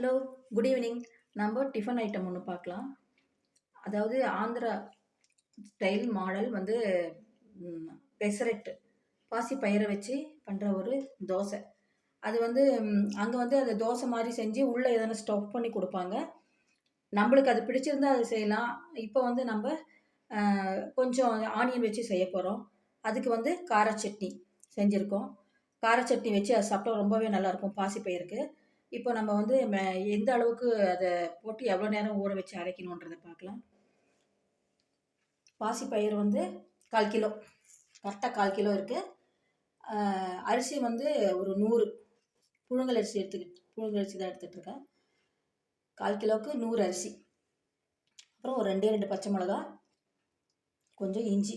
Hello good evening நம்ம tiffin item ஒன்று பார்க்கலாம். அதாவது ஆந்திரா ஸ்டைல் மாடல் வந்து பெசரெட்டு. பாசி பயிரை வச்சு பண்ணுற ஒரு தோசை. அது வந்து அங்கே வந்து அந்த தோசை மாதிரி செஞ்சு உள்ளே எதனா ஸ்டஃப் பண்ணி கொடுப்பாங்க. நம்மளுக்கு அது பிடிச்சிருந்தா அது செய்யலாம். இப்போ வந்து நம்ம கொஞ்சம் ஆனியன் வச்சு செய்ய போகிறோம் அதுக்கு வந்து கார சட்னி செஞ்சுருக்கோம். கார சட்னி வச்சு அது சாப்பிட்டா ரொம்பவே நல்லாயிருக்கும் பாசி பயிருக்கு இப்போ நம்ம வந்து ம- எந்த அளவுக்கு அதை போட்டு எவ்வளோ நேரம் ஊற வச்சு அரைக்கணுன்றதை பார்க்கலாம் பாசி பயிர் வந்து கால் கிலோ. கரெக்டாக கால் கிலோ இருக்குது அரிசி வந்து ஒரு நூறு. புழுங்கல் அரிசி எடுத்துக்கிட்டு புழுங்கல் அரிசி தான் எடுத்துகிட்ருக்கேன் கால் கிலோவுக்கு நூறு அரிசி. அப்புறம் ஒரு ரெண்டே ரெண்டு பச்சை மிளகா கொஞ்சம் இஞ்சி.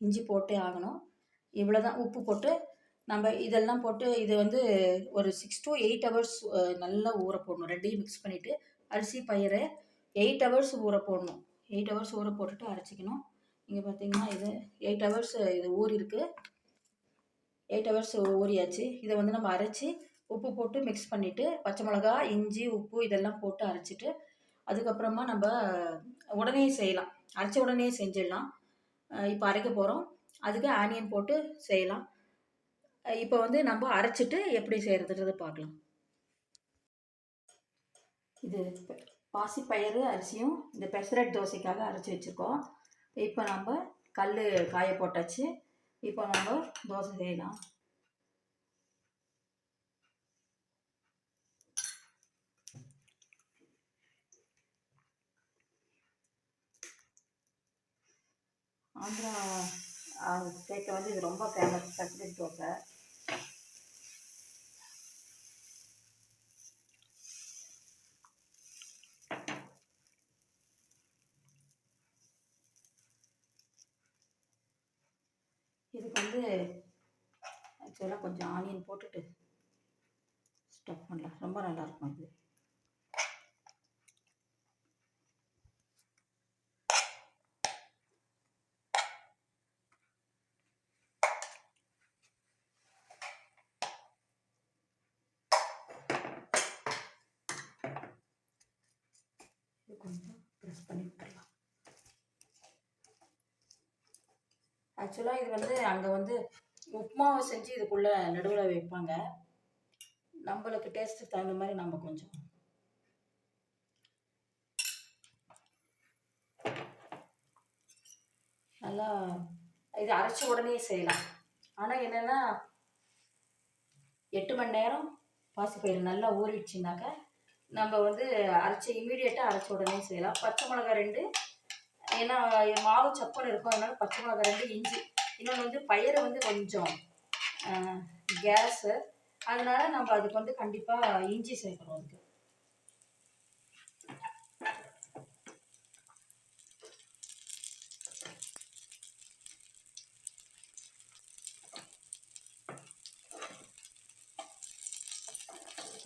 இஞ்சி போட்டே ஆகணும். இவ்வளோ தான் உப்பு போட்டு நம்ம இதெல்லாம் போட்டு இது வந்து ஒரு சிக்ஸ் டு எயிட் ஹவர்ஸ் நல்லா ஊற போடணும். ரெண்டையும் மிக்ஸ் பண்ணிவிட்டு அரிசி பயிரை எயிட் ஹவர்ஸ் ஊற போடணும். எயிட் ஹவர்ஸ் ஊற போட்டுட்டு அரைச்சிக்கணும். இங்கே பார்த்தீங்கன்னா இது எயிட் ஹவர்ஸ் இது ஊறிருக்கு. Eight hours ஊறியாச்சு. இதை வந்து நம்ம அரைச்சி உப்பு போட்டு மிக்ஸ் பண்ணிவிட்டு பச்சை மிளகா இஞ்சி உப்பு இதெல்லாம் போட்டு அரைச்சிட்டு அதுக்கப்புறமா நம்ம உடனே செய்யலாம். அரைச்ச உடனே செஞ்சிடலாம். இப்போ அரைக்க போகிறோம் அதுக்கு ஆனியன் போட்டு செய்யலாம். இப்போ வந்து நம்ம அரைச்சிட்டு எப்படி செய்கிறதுன்றது பார்க்கலாம். இது பாசிப்பயிறு அரிசியும் இந்த பெசரட் தோசைக்காக அரைச்சி வச்சுருக்கோம். இப்போ நம்ம கல் காய போட்டாச்சு. இப்போ நம்ம தோசை செய்யலாம். ஆந்திரா கேட்க வந்து இது ரொம்ப ஃபேமஸ் பெசரட் தோசை இதுக்கு வந்து ஆக்சுவலாக கொஞ்சம் ஆனியன் போட்டுட்டு ஸ்டஃப் பண்ணலாம். ரொம்ப நல்லாயிருக்கும் இது. கொஞ்சம் ப்ரெஸ் பண்ணி விட்டுடலாம் ஆக்சுவலாக இது வந்து அங்கே வந்து உப்புமாவை செஞ்சு இதுக்குள்ளே நடுவில் வைப்பாங்க. நம்மளுக்கு டேஸ்ட்டுக்கு தகுந்த மாதிரி நம்ம கொஞ்சம். நல்லா இது அரைச்ச உடனே செய்யலாம். ஆனால் என்னென்னா எட்டு மணி நேரம் பாசிப்பயிறு நல்லா ஊறிடுச்சுனாக்க நம்ம வந்து அரைச்ச இமீடியட்டாக அரைச்ச உடனே செய்யலாம். பச்சை மிளகாய் ரெண்டு ஏன்னா மாவு சப்புன்னு இருக்கும். அதனால பச்சை மிளகாய் ரெண்டு இஞ்சி. இன்னொன்று வந்து பயிறு வந்து கொஞ்சம் கேஸு. அதனால நம்ம அதுக்கு வந்து கண்டிப்பாக இஞ்சி சேர்க்கணும் அதுக்கு.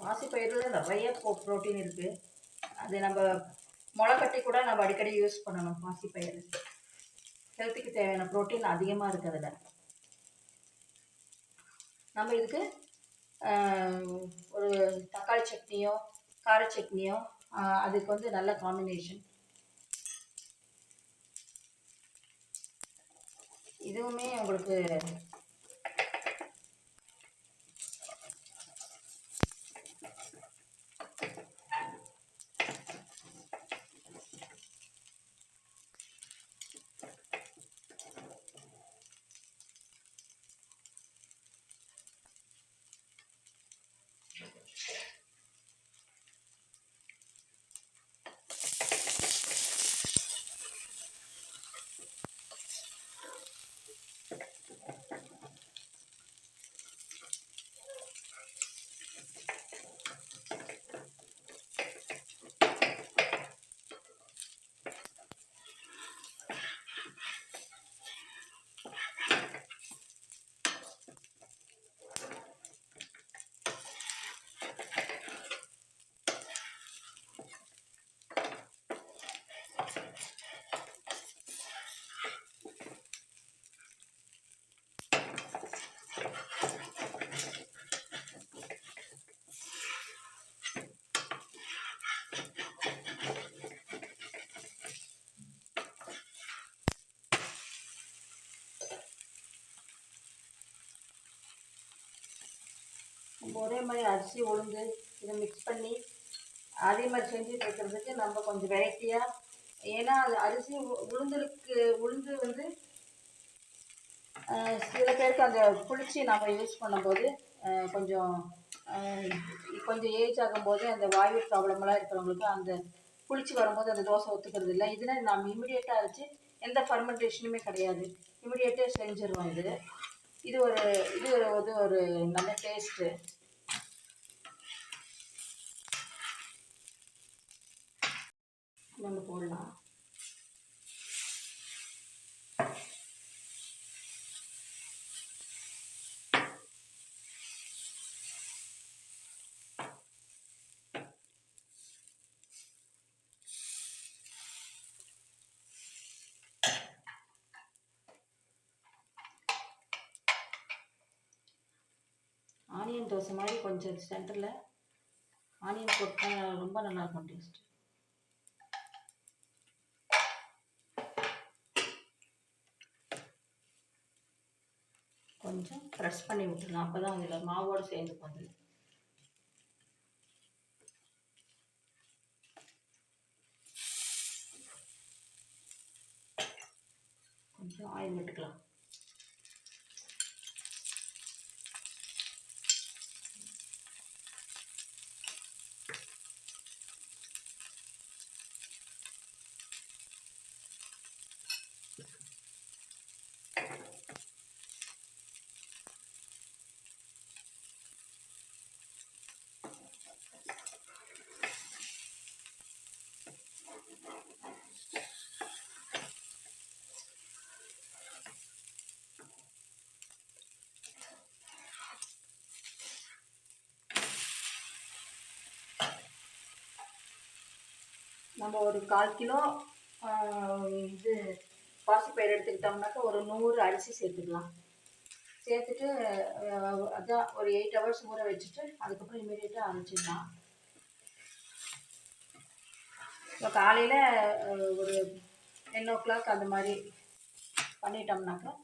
பாசிப்பயிரில் நிறைய ப்ரோட்டீன் இருக்குது அது நம்ம முளைக்கட்டி கூட நம்ம அடிக்கடி யூஸ் பண்ணணும் பாசிப்பயிறு ஹெல்த்துக்கு தேவையான ப்ரோட்டீன் அதிகமாக இருக்குது அதில். நம்ம இதுக்கு ஒரு தக்காளி சட்னியோ கார சட்னியோ அதுக்கு வந்து நல்ல காம்பினேஷன் இதுவுமே உங்களுக்கு ஒரே மாதிரி அரிசி உளுந்து இதை மிக்ஸ் பண்ணி அதே மாதிரி செஞ்சுட்டு இருக்கிறதுக்கு நம்ம கொஞ்சம் வெரைட்டியாக ஏன்னா அது அரிசி உ- உளுந்துருக்கு உளுந்து வந்து சில பேருக்கு அந்த புளிச்சி நம்ம யூஸ் பண்ணும்போது கொஞ்சம் கொஞ்சம் ஏஜ் ஆகும்போது அந்த வாயு ப்ராப்ளம்லாம் இருக்கிறவங்களுக்கு அந்த புளிச்சு வரும்போது அந்த தோசை ஒத்துக்கிறது இல்லை. இதில் நம்ம இமிடியேட்டாக அரைச்சி எந்த ஃபர்மெண்டேஷனுமே கிடையாது. இமிடியேட்டாக செஞ்சிருவோம் இது. இது ஒரு இது ஒரு இது ஒரு நல்ல டேஸ்ட்டு நம்ம போடலாம். ஆனியன் தோசை மாதிரி கொஞ்சம் சென்டரில் ஆனியன் போட்டால் ரொம்ப நல்லாயிருக்கும் டேஸ்ட்டு கொஞ்சம் ப்ரெஸ் பண்ணி விட்டுடலாம். அப்போ தான் அதில் மாவோடு சேர்ந்து போகுது நம்ம ஒரு கால் கிலோ இது பாசிப்பயிறு எடுத்துக்கிட்டோம்னாக்கா ஒரு நூறு அரிசி சேர்த்துக்கலாம். சேர்த்துட்டு அதான் ஒரு எயிட் ஹவர்ஸ் ஊற வச்சுட்டு அதுக்கப்புறம் இமீடியட்டாக அரைச்சிடலாம். இப்போ காலையில் ஒரு டென் ஓ கிளாக் அந்த மாதிரி பண்ணிட்டோம்னாக்கா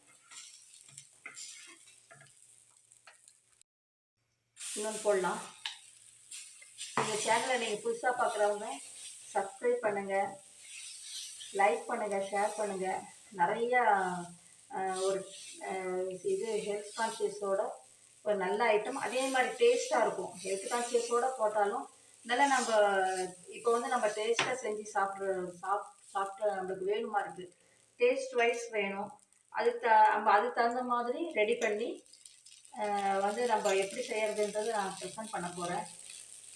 இன்னொன்று போடலாம். இந்த சேனலை நீங்கள் புதுசாக பார்க்குறவங்க சப்ஸ்கிரைப் பண்ணுங்கள் லைக் பண்ணுங்கள் ஷேர் பண்ணுங்கள் நிறையா ஒரு இது ஹெல்த் கான்ஷியஸோட ஒரு நல்ல ஐட்டம் அதே மாதிரி டேஸ்ட்டாக இருக்கும். ஹெல்த் கான்சியஸோட போட்டாலும் நல்லா நம்ம இப்போ வந்து நம்ம டேஸ்ட்டாக செஞ்சு சாப்பிட்ற சாப் சாப்பிட்ட நம்மளுக்கு வேணுமா இருக்குது டேஸ்ட் வைஸ் வேணும். அதுக்கு த நம்ம அதுக்கு தகுந்த மாதிரி ரெடி பண்ணி வந்து நம்ம எப்படி செய்யறதுன்றது நான் ப்ரெசென்ட் பண்ண போகிறேன்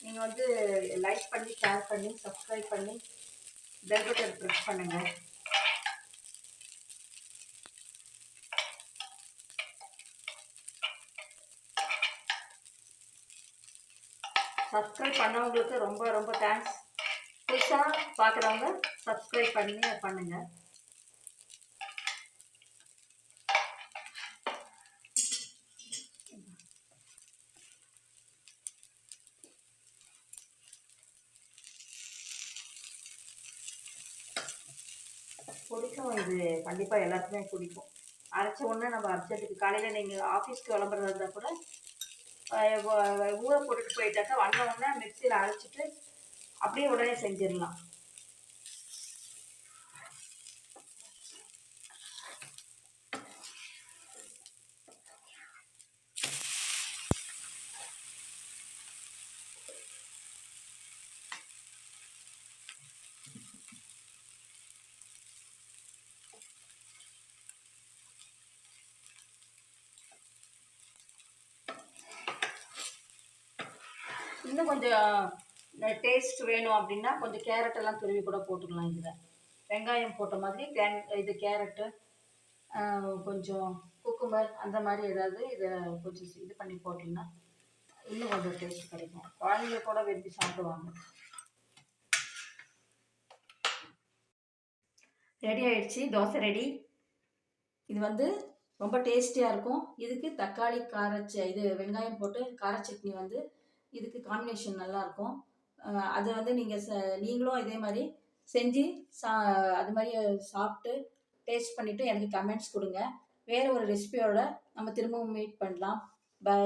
நீங்கள் வந்து லைக் பண்ணி ஷேர் பண்ணி சப்ஸ்கிரைப் பண்ணி பெல் பட்டன் ப்ரெஸ் பண்ணுங்கள் சப்ஸ்கிரைப் பண்ணவங்களுக்கு ரொம்ப ரொம்ப தேங்க்ஸ் புதுசாக பார்க்குறவங்க சப்ஸ்கிரைப் பண்ணி பண்ணுங்கள் பிடிக்கும் இது கண்டிப்பாக எல்லாத்துக்குமே பிடிக்கும். அரைச்ச உடனே நம்ம அரைச்சதுக்கு காலையில் நீங்கள் ஆஃபீஸ்க்கு கிளம்புறதா இருந்தால் கூட ஊரை ஊற போட்டுட்டு போயிட்டாக்கா வந்த உடனே மிக்சியில் அரைச்சிட்டு அப்படியே உடனே செஞ்சிடலாம். இன்னும் கொஞ்சம் டேஸ்ட் வேணும் அப்படின்னா கொஞ்சம் கேரட் எல்லாம் துருவி கூட போட்டுக்கலாம் இதில். வெங்காயம் போட்ட மாதிரி தேங் இது கேரட்டு கொஞ்சம் குக்கும்பர் அந்த மாதிரி ஏதாவது இதை கொஞ்சம் இது பண்ணி போட்டிங்கன்னா இன்னும் கொஞ்சம் டேஸ்ட் கிடைக்கும். குழந்தைங்க கூட விரும்பி சாப்பிடுவாங்க. ரெடி ஆயிடுச்சு தோசை ரெடி. இது வந்து ரொம்ப டேஸ்டியாக இருக்கும். இதுக்கு தக்காளி கார இது வெங்காயம் போட்டு கார சட்னி வந்து இதுக்கு காம்பினேஷன் நல்லாயிருக்கும் அதை வந்து நீங்கள் ச நீங்களும் இதே மாதிரி செஞ்சு சா அது மாதிரி சாப்பிட்டு டேஸ்ட் பண்ணிவிட்டு எனக்கு கமெண்ட்ஸ் கொடுங்க. வேறு ஒரு ரெசிபியோட நம்ம திரும்பவும் மீட் பண்ணலாம். பை